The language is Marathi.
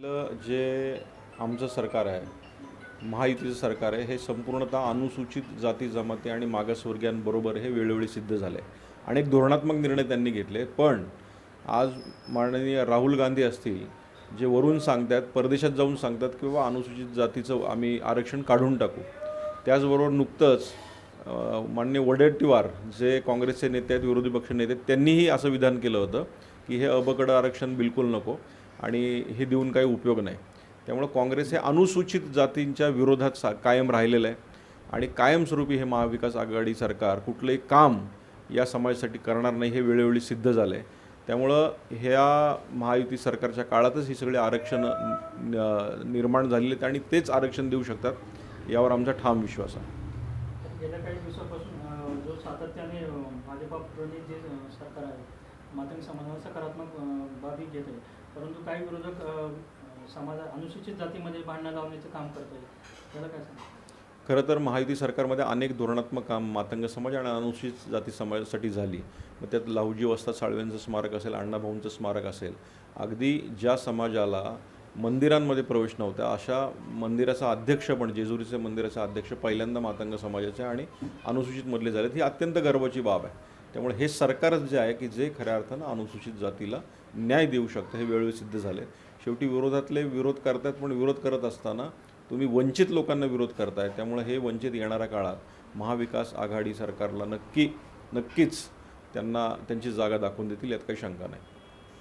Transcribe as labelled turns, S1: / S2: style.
S1: जे आमचं सरकार आहे महायुतीचं सरकार आहे हे संपूर्णतः अनुसूचित जाती जमाती आणि मागासवर्गीयांबरोबर हे वेळोवेळी सिद्ध झाले अनेक धोरणात्मक निर्णय त्यांनी घेतले पण आज माननीय राहुल गांधी असतील जे वरून सांगतात परदेशात जाऊन सांगतात की बाबा अनुसूचित जातीचं आम्ही आरक्षण काढून टाकू. त्याचबरोबर नुकतंच माननीय वडेट्टीवार जे काँग्रेसचे नेते आहेत विरोधी पक्ष नेते आहेत, त्यांनीही असं विधान केलं होतं की हे अबकडं आरक्षण बिलकुल नको. आणि हे देऊन काही उपयोग नाही. त्यामुळं काँग्रेस हे अनुसूचित जातींच्या विरोधात सा कायम राहिलेलं आहे. आणि कायमस्वरूपी हे महाविकास आघाडी सरकार कुठलंही काम या समाजासाठी करणार नाही हे वेळोवेळी सिद्ध झालं आहे त्यामुळं ह्या महायुती सरकारच्या काळातच ही सगळी आरक्षण निर्माण झालेली आहेत आणि तेच आरक्षण देऊ शकतात यावर आमचा ठाम विश्वास आहे.
S2: गेल्या काही दिवसापासून जो सातत्याने भाजपा जे सरकार आहे मात्र समाजावर सकारात्मक घेत आहेत परंतु काही विरोधक समाजा अनुसूचित जातीमध्ये भांडणं लावण्याचं काम करत आहेत. त्याला काय सांगतो
S1: खरं तर महायुती सरकारमध्ये अनेक धोरणात्मक काम मातंग समाज आणि अनुसूचित जाती समाजासाठी झाली. मग त्यात लावजी वस्ता साळवेंचं स्मारक असेल अण्णाभाऊंचं स्मारक असेल अगदी ज्या समाजाला मंदिरांमध्ये प्रवेश नव्हता अशा मंदिराचा अध्यक्ष पण जेजुरीचे मंदिराचे अध्यक्ष पहिल्यांदा मातंग समाजाचे आणि अनुसूचितमधले झालेत ही अत्यंत गर्वाची बाब आहे. त्यामुळे हे सरकारच जे आहे की जे खऱ्या अर्थानं अनुसूचित जातीला न्याय देऊ शकतं हे वेळोवेळी सिद्ध झाले शेवटी विरोधातले विरोध करतायत पण विरोध करत असताना तुम्ही वंचित लोकांना विरोध करताय. त्यामुळे हे वंचित येणाऱ्या काळात महाविकास आघाडी सरकारला नक्की नक्कीच त्यांना त्यांची जागा दाखवून देतील यात काही शंका नाही.